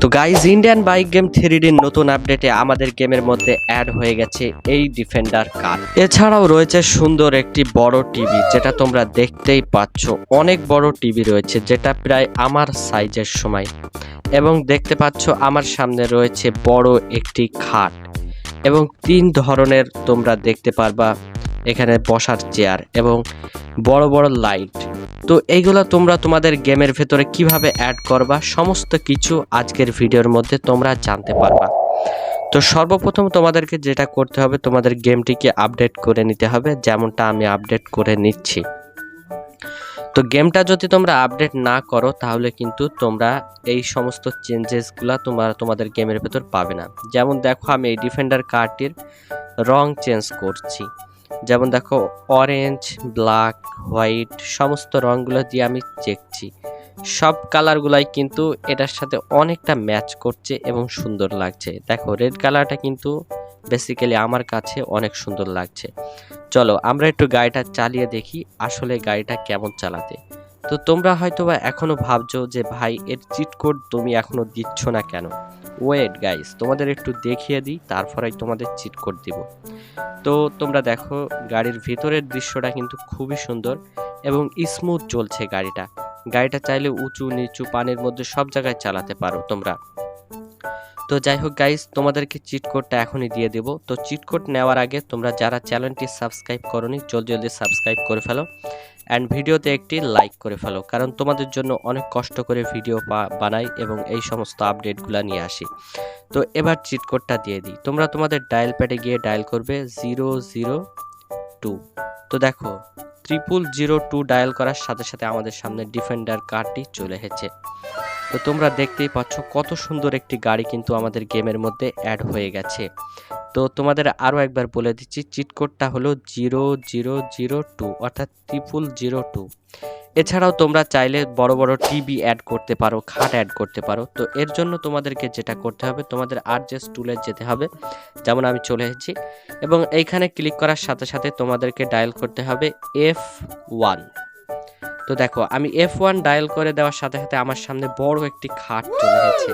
তো guys Indian bike game থ্রিডির নতুন আপডেটে আমাদের গেমের মধ্যে অ্যাড হয়ে গেছে এই ডিফেন্ডার কার এছাড়াও রয়েছে সুন্দর একটি বড় টিভি যেটা তোমরা দেখতেই পাচ্ছ। অনেক বড় টিভি রয়েছে, যেটা প্রায় আমার সাইজের সময়। এবং দেখতে পাচ্ছ আমার সামনে রয়েছে বড় একটি খাট। এবং তিন ধরনের তোমরা দেখতে পারবা এখানে বসার চেয়ার এবং বড় বড় লাইট তো এইগুলো তোমরা তোমাদের গেমের ভেতরে কীভাবে অ্যাড করবা, সমস্ত কিছু আজকের ভিডিওর মধ্যে তোমরা জানতে পারবা। তো সর্বপ্রথম তোমাদেরকে যেটা করতে হবে, তোমাদের গেমটিকে আপডেট করে নিতে হবে, যেমনটা আমি আপডেট করে নিচ্ছি। তো গেমটা যদি তোমরা আপডেট না করো, তাহলে কিন্তু তোমরা এই সমস্ত চেঞ্জেসগুলো তোমরা, তোমাদের গেমের ভেতর পাবে না। যেমন দেখো, আমি এই ডিফেন্ডার কার্ডটির রং চেঞ্জ করছি। যেমন দেখো অরেঞ্জ ব্ল্যাক হোয়াইট সমস্ত রঙগুলো দিয়ে আমি চেকছি। সব কালারগুলাই কিন্তু এটার সাথে অনেকটা ম্যাচ করছে এবং সুন্দর লাগছে। দেখো রেড কালারটা কিন্তু বেসিক্যালি আমার কাছে অনেক সুন্দর লাগছে। চলো, আমরা একটু গাড়িটা চালিয়ে দেখি, আসলে গাড়িটা কেমন চালাতে। তো তোমরা হয়তো বা এখনও ভাবছ যে, ভাই, এর চিট কোড তুমি এখনও দিচ্ছ না কেন? ওয়েট গাইস তোমাদের একটু দেখিয়ে দিই তারপরে তোমাদের চিট কোড দিব। তো তোমরা দেখো, গাড়ির ভিতরের দৃশ্যটা কিন্তু খুবই সুন্দর এবং স্মুথ চলছে গাড়িটা। গাড়িটা চাইলে উঁচু, নিচু, পানির মধ্যে সব জায়গায় চালাতে পারো তোমরা। তো যাই হোক গাইস তোমাদেরকে চিট কোডটা এখনই দিয়ে দেবো। তো চিট কোড নেওয়ার আগে তোমরা যারা চ্যানেলটি সাবস্ক্রাইব করনি, জলদি জলদি সাবস্ক্রাইব করে ফেলো। অ্যান্ড ভিডিওতে একটি লাইক করে ফেলো, কারণ তোমাদের জন্য অনেক কষ্ট করে ভিডিও বানাই এবং এই সমস্ত আপডেটগুলো নিয়ে আসি। তো এবার চিট কোডটা দিয়ে দিই। তোমরা তোমাদের ডায়াল প্যাডে গিয়ে ডায়াল করবে জিরো জিরো টু তো দেখো ট্রিপল জিরো টু ডায়াল করার সাথে সাথে আমাদের সামনে ডিফেন্ডার কারটি চলে এসেছে। তো তোমরা দেখতেই পাচ্ছ কত সুন্দর একটি গাড়ি কিন্তু আমাদের গেমের মধ্যে অ্যাড হয়ে গেছে। তো তোমাদের আরও একবার বলে দিচ্ছি চিট কোডটা হলো জিরো জিরো জিরো টু, অর্থাৎ ট্রিপল জিরো টু এছাড়াও তোমরা চাইলে বড় বড় টিভি অ্যাড করতে পারো, খাট অ্যাড করতে পারো। তো এর জন্য তোমাদেরকে যেটা করতে হবে, তোমাদের আরজেস্ট টুলে যেতে হবে, যেমন আমি চলে এসেছি। এবং এইখানে ক্লিক করার সাথে সাথে তোমাদেরকে ডায়াল করতে হবে এফ ওয়ান তো দেখো, আমি এফ ওয়ান ডায়াল করে দেওয়ার সাথে সাথে আমার সামনে বড় একটি খাট চলে এসেছে।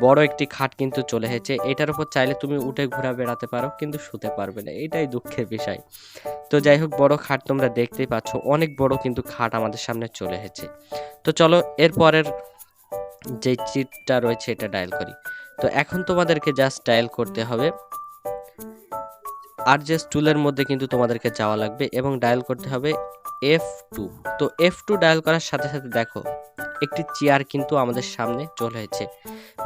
বড় একটি খাট কিন্তু চলে এসেছে। এটার উপর চাইলে তুমি উঠে ঘোরা বেড়াতে পারো, কিন্তু শুতে পারবে না। এটাই দুঃখের বিষয়। তো যাই হোক, বড় খাট তোমরা দেখতেই পাচ্ছ, অনেক বড় কিন্তু খাট আমাদের সামনে চলে এসেছে। তো চলো, এরপরের যে চিটটা রয়েছে, এটা ডায়াল করি। তো এখন তোমাদেরকে জাস্ট ডায়াল করতে হবে। আর যে টুলের মধ্যে কিন্তু তোমাদেরকে যাওয়া লাগবে এবং ডায়াল করতে হবে এফ টু তো এফ টু ডায়াল করার সাথে সাথে দেখো একটি চেয়ার কিন্তু আমাদের সামনে চলে এসেছে।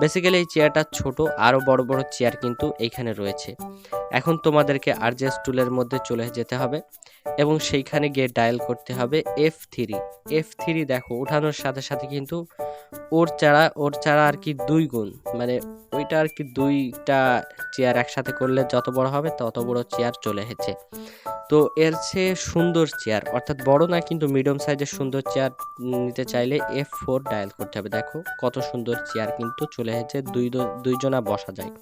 বেসিক্যালি এই চেয়ারটা ছোট, আরও বড় বড় চেয়ার কিন্তু এইখানে রয়েছে। এখন তোমাদেরকে আরজেস টুলের মধ্যে চলে যেতে হবে এবং সেইখানে গিয়ে ডায়াল করতে হবে এফ থ্রি এফ থ্রি দেখো, ওঠানোর সাথে সাথে কিন্তু ওর চারা ওর চারা আর কি দুই গুণ। মানে ওইটা আর কি দুইটা চেয়ার একসাথে করলে যত বড় হবে তত বড় চেয়ার চলে এসেছে। তো এর চেয়ে সুন্দর চেয়ার অর্থাৎ বড় না, কিন্তু মিডিয়াম সাইজের সুন্দর চেয়ার নিতে চাইলে এফ ফোর ডায়াল করতে হবে। দেখো কত সুন্দর চেয়ার কিন্তু চলে এসেছে, দুই দুইজনা বসা যায়।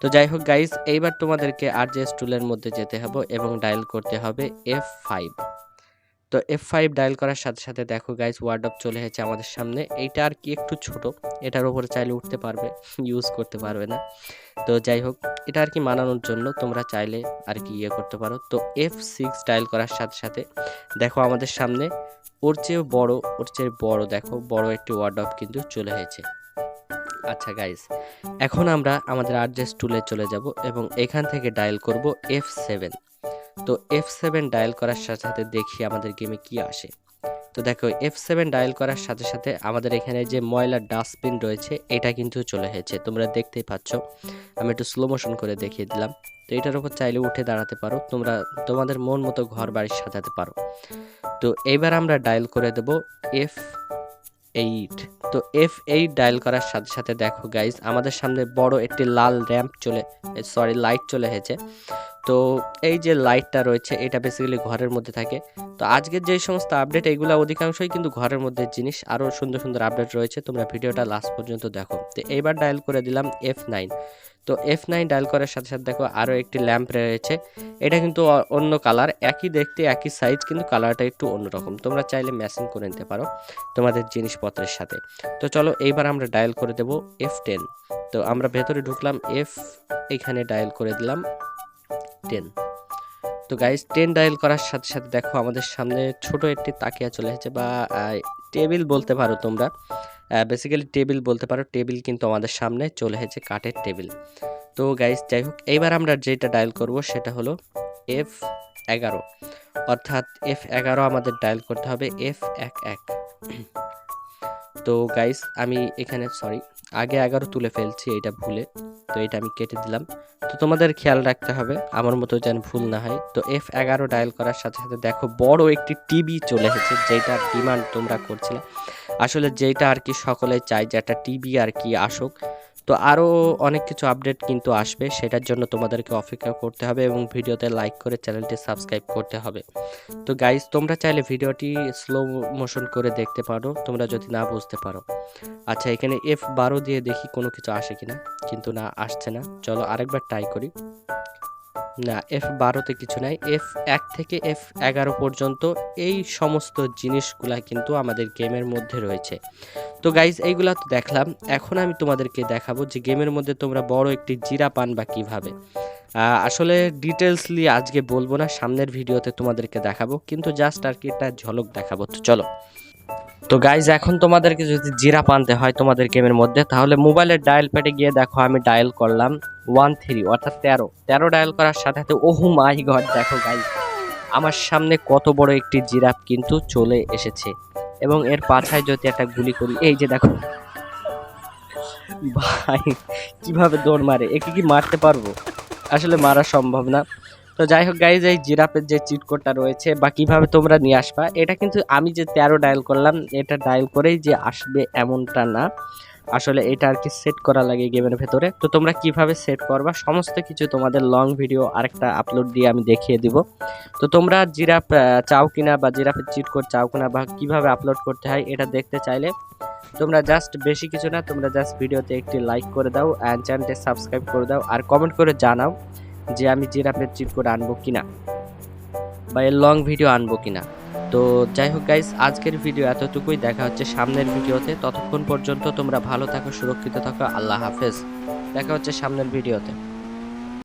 তো যাই হোক গাইস এইবার তোমাদেরকে আর যে স্টুলের মধ্যে যেতে হবে এবং ডায়াল করতে হবে এফ ফাইভ তো এফ ফাইভ ডায়াল করার সাথে সাথে দেখো গাইস ওয়ার্ড অফ চলে এসেছে আমাদের সামনে। এইটা আর কি একটু ছোট, এটার উপরে চাইলে উঠতে পারবে ইউজ করতে পারবে না। তো যাই হোক, এটা আর কি মানানোর জন্য তোমরা চাইলে আর কি ইয়ে করতে পারো। তো এফ সিক্স ডায়াল করার সাথে সাথে দেখো আমাদের সামনে, ওর চেয়েও বড়, ওর চেয়ে বড় দেখো, বড় একটি ওয়ার্ড অফ কিন্তু চলে এসেছে। আচ্ছা গাইস এখন আমরা আমাদের আরজেস টুলে চলে যাব এবং এখান থেকে ডায়াল করব এফ সেভেন তো এফ সেভেন ডায়াল করার সাথে সাথে দেখি আমাদের গেমে কি আসে। তো দেখো এফ সেভেন ডায়াল করার সাথে সাথে আমাদের এখানে যে ময়লার ডাস্টবিন রয়েছে, এটা কিন্তু চলে এসেছে। তোমরা দেখতেই পাচ্ছ। আমি একটু স্লো মোশন করে দেখিয়ে দিলাম। তো এটার উপর চাইলে উঠে দাঁড়াতে পারো। তোমরা, তোমাদের মন মতো ঘর বাড়ি সাজাতে পারো। তো এইবার আমরা ডায়াল করে দেব এফ এইট তো এফ এইট ডায়াল করার সাথে সাথে দেখো গাইজ আমাদের সামনে বড় একটি লাল র্যাম্প চলে সরি লাইট চলে এসেছে। তো এই যে লাইটটা রয়েছে, এটা বেসিক্যালি ঘরের মধ্যে থাকে। তো আজকের যে সমস্ত আপডেট এগুলো অধিকাংশই কিন্তু ঘরের মধ্যে জিনিস, আরও সুন্দর সুন্দর আপডেট রয়েছে। তোমরা ভিডিওটা লাস্ট পর্যন্ত দেখো। তো এইবার ডায়াল করে দিলাম এফ নাইন তো এফ নাইন ডায়াল করার সাথে সাথে দেখো আরও একটি ল্যাম্প রয়েছে। এটা কিন্তু অন্য কালার একই দেখতে, একই সাইজ কিন্তু কালারটা একটু অন্যরকম। তোমরা চাইলে ম্যাচিং করে নিতে পারো তোমাদের জিনিসপত্রের সাথে। তো চলো এইবার আমরা ডায়াল করে দেব এফ টেন তো আমরা ভেতরে ঢুকলাম এফ এখানে ডায়াল করে দিলাম টেন তো গাইস টেন ডায়াল করার সাথে সাথে দেখো আমাদের সামনে ছোট একটি তাকিয়া চলে এসেছে বা টেবিল বলতে পারো তোমরা। বেসিক্যালি টেবিল বলতে পারো টেবিল কিন্তু আমাদের সামনে চলে এসেছে কাঠের টেবিল তো গাইস যাই হোক, এইবার আমরা যেটা ডায়াল করব সেটা হলো এফ এগারো। অর্থাৎ এফ এগারো আমাদের ডায়াল করতে হবে এফ এক এক। তো গাইস আমি এখানে সরি আগে এগারো তুলে ফেলছি এটা ভুলে, তো এটা আমি কেটে দিলাম। তো তোমাদের খেয়াল রাখতে হবে, আমার মতো যেন ভুল না হয়। তো এফ এগারো ডায়াল করার সাথে সাথে দেখো, বড় একটি টিভি চলে এসেছে, যেটার ডিমান্ড তোমরা করছিলে। আসলে যেটা আর কি সকলে চায় যে একটা টিভি আর কি আসুক, তো আরও অনেক কিছু আপডেট কিন্তু আসবে, সেটার জন্য তোমাদেরকে অপেক্ষা করতে হবে এবং ভিডিওতে লাইক করে চ্যানেলটি সাবস্ক্রাইব করতে হবে। তো গাইজ তোমরা চাইলে ভিডিওটি স্লো মোশন করে দেখতে পারো, তোমরা যদি না বুঝতে পারো। আচ্ছা এখানে এফ বারো দিয়ে দেখি কোনো কিছু আসে কিনা, কিন্তু না, আসছে না। চলো আরেকবার ট্রাই করি। না এফ বারোতে কিছু নাই। এফ এক থেকে এফ এগারো পর্যন্ত এই সমস্ত জিনিসগুলা কিন্তু আমাদের গেমের মধ্যে রয়েছে। তো গাইজ এইগুলা তো দেখলাম। এখন আমি তোমাদেরকে দেখাবো যে গেমের মধ্যে তোমরা বড় একটি জিরা পান বা কীভাবে। আসলে ডিটেলসলি আজকে বলব না, সামনের ভিডিওতে তোমাদেরকে দেখাবো। কিন্তু জাস্ট আর কি একটা ঝলক দেখাবো। তো চলো। তো গাইজ এখন তোমাদেরকে যদি জিরা পানতে হয় তোমাদের গেমের মধ্যে, তাহলে মোবাইলের ডায়াল প্যাডে গিয়ে দেখো, আমি ডায়াল করলাম ওয়ান থ্রি অর্থাৎ তেরো। তেরো ডায়াল করার সাথে সাথে ওহু মাই গড দেখো গাইজ আমার সামনে কত বড় একটি জিরাফ কিন্তু চলে এসেছে। এবং এর পাছায় যদি একটা গুলি করি, এই যে দেখো। ভাই, কীভাবে দৌড় মারে, একে কি মারতে পারব? আসলে মারা সম্ভব না। তো যাই হোক গাইজ এই জিরাফের যে চিট কোডটা রয়েছে বা কীভাবে তোমরা নিয়ে আসবা এটা কিন্তু আমি যে তেরো ডায়াল করলাম এটা ডায়াল করেই যে আসবে এমনটা না। আসলে এটা আর কি সেট করা লাগে গেমের ভেতরে। তো তোমরা কীভাবে সেট করবা সমস্ত কিছু তোমাদের লং ভিডিও আরেকটা আপলোড দিয়ে আমি দেখিয়ে দিব। তো তোমরা আহ, চাও কিনা বা জিরাফের চিট কোড চাও কিনা বা কীভাবে আপলোড করতে হয় এটা দেখতে চাইলে তোমরা জাস্ট বেশি কিছু না তোমরা জাস্ট ভিডিওতে একটি লাইক করে দাও অ্যান্ড চ্যানেলটি সাবস্ক্রাইব করে দাও। আর কমেন্ট করে জানাও যে আমি জিরাফের চিট কোড আনব কিনা বা এর লং ভিডিও আনব কিনা। তো যাই হোক গাইস আজকের ভিডিও এতটুকুই। দেখা হচ্ছে সামনের ভিডিওতে ততক্ষণ পর্যন্ত তোমরা ভালো থাকো, সুরক্ষিত থাকো। আল্লাহ হাফেজ। দেখা হচ্ছে সামনের ভিডিওতে